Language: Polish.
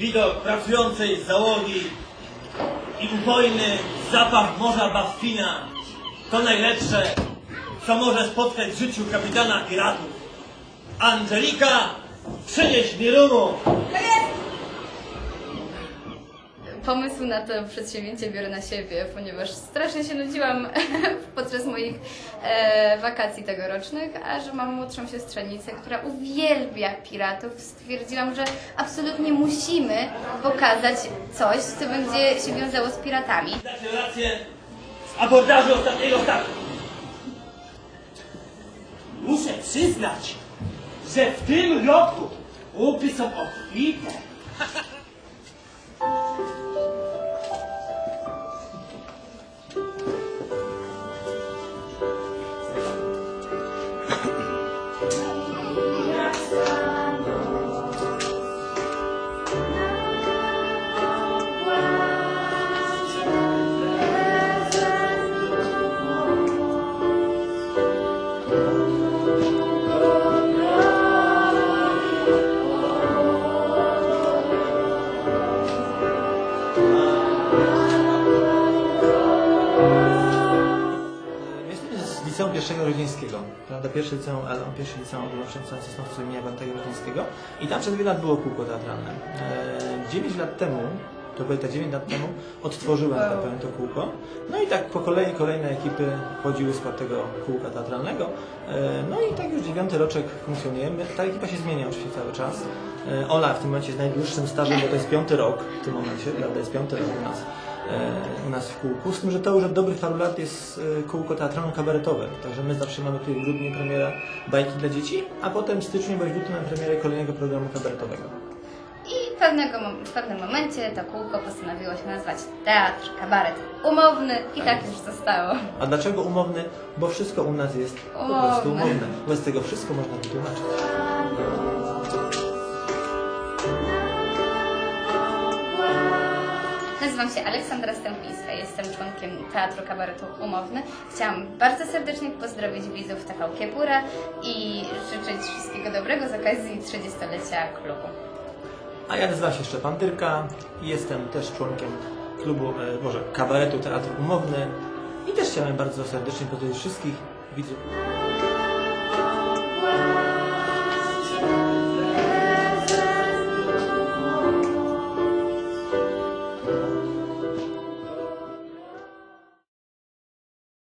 widok pracującej załogi i upojny zapach morza Baffina to najlepsze, co może spotkać w życiu kapitana piratów. Angelika, przynieś mi rumu! Pomysł na to przedsięwzięcie biorę na siebie, ponieważ strasznie się nudziłam podczas moich e, wakacji tegorocznych, a że mam młodszą siostrzenicę, która uwielbia piratów, stwierdziłam, że absolutnie musimy pokazać coś, co będzie się wiązało z piratami. Dacie rację z abordażu ostatniego statku. Muszę przyznać, że w tym roku łupy są obfite. Pierwszego rodzińskiego. Prawda, pierwszy liceum, ale on pierwszy liceum ogólnokształcące w Sosnowcu imienia Wantego Rodzińskiego. I tam przez wiele lat było kółko teatralne. E, 9 lat temu, to było te 9 lat temu, odtworzyłem tak powiem, to kółko. No i tak po kolei kolejne ekipy wchodziły w skład tego kółka teatralnego. E, no i tak już dziewiąty roczek funkcjonujemy. Ta ekipa się zmienia oczywiście cały czas. E, Ola w tym momencie jest najdłuższym stażem, bo to jest piąty rok w tym momencie, prawda, jest piąty rok u nas u nas w kółku. Z tym, że to już od dobrych paru lat jest e, kółko teatralno-kabaretowe. Także my zawsze mamy tutaj w grudniu premierę bajki dla dzieci, a potem w styczniu bądź lutym mamy premierę kolejnego programu kabaretowego. I pewnego, w pewnym momencie to kółko postanowiło się nazwać Teatr Kabaret Umowny i tak już zostało. A dlaczego umowny? Bo wszystko u nas jest po Umowne. prostu umowne. Bez tego wszystko można wytłumaczyć. Nazywam się Aleksandra Stępińska, jestem członkiem Teatru Kabaretu Umowny. Chciałam bardzo serdecznie pozdrowić widzów TV Kiepura i życzyć wszystkiego dobrego z okazji 30-lecia klubu. A ja nazywam się Szczepan Dyrka i jestem też członkiem klubu, e, może kabaretu Teatr Umowny i też chciałem bardzo serdecznie pozdrowić wszystkich widzów.